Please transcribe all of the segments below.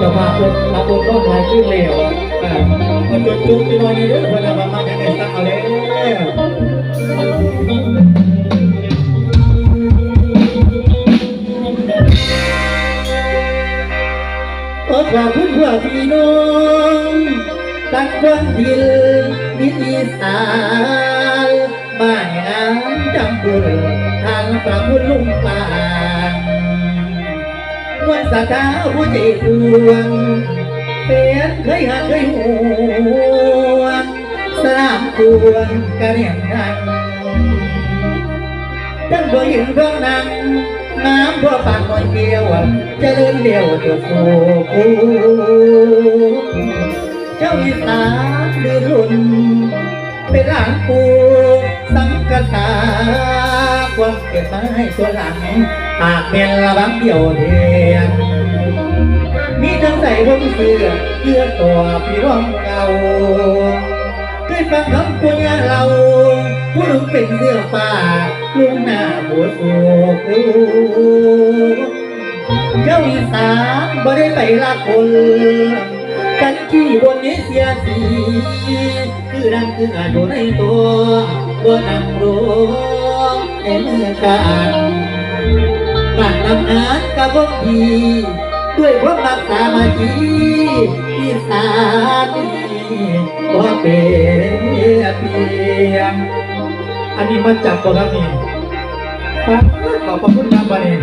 จะพาคนรับคนก็ลายขึ้นเร็วอ่ามันจุดจุดที่วันนี้เรื่องคนละประมาณนี้สักเอาเลยขอขอบคุณเพื่อพี่น้องตั้งความดิลนิติสารบ้านงามจำบุญทางประมุนลุงปา สกาหัวใจดวงเป็นเคยหักเคยห่วงสลามกวงกระเรียงนังตั้งบ่ยืนร้องนังน้ำพ่ปากหน่เดียวจะเดินเดียวเดือดโซ่คูเจ้าอีสานดื้อรุนเป็นหลานปูสังกษา ความเก็บไม้ส่วหลังปากเป็นระบังเดียวเทียนมีทั้งใส่ร่มเสื้อเยื่อตัวพี่ร้องเก่าเคยฟังคำปุญญาเราผู้ลุงเป็นเสื้อฟ้าลุงหน้าบัวสูกเจ้าอีสานบ่ได้ไปละคนกันที่บนนี้เสียสีคือดังคืออาดูในตัวบ่นำรู้ เมื่อการการทำงานกับวกดีด้วยความรักสามัคคีที่สามีก็เป็นเพียงอันนี้มาจับตัวครับนี่ครับขอบพระคุณครับวันนี้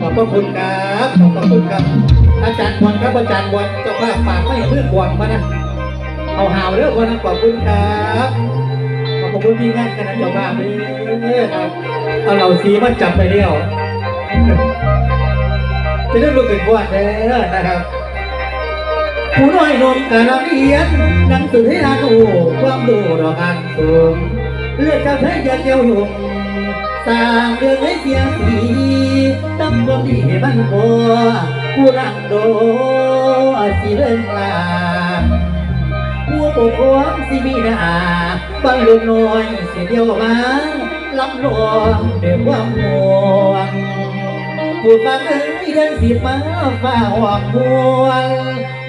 ขอบพระคุณครับขอบพระคุณครับ อาจารย์บอลครับอาจารย์บอลเจ้าภาพฝากไม่เพื่อนบอลมานะเอาหาวเรื่องวันนะขอบคุณครับ ขอบคุณที่งานคณะเจ้าภาพด้วยครับเอาเหล่าสีมาจับไปเดียวจะได้รู้เป็นวันเด้อนะครับผู้น้อยนมกะระเรียนนังสือให้อานโอ้ความดูดอกอันสูงเลือดกับเธออย่าเจียวหยุ่งสร้างเรื่องให้เสียงสีตั้งความดีให้มันพอผู้รังโดสิเรื่องลา ปกครองสิมีนาบังลูกน้อยสิเดียวมาลับรองด้วยความห่วงผู้ฟังเอ้ยเดินสิมาฝ่าหวังหวน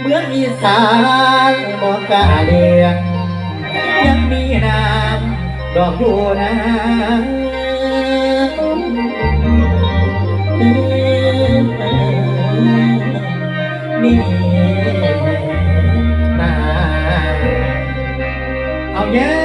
เมืองอีสานบอกกาเลียงยังมีน้ำดอกดูนาง again.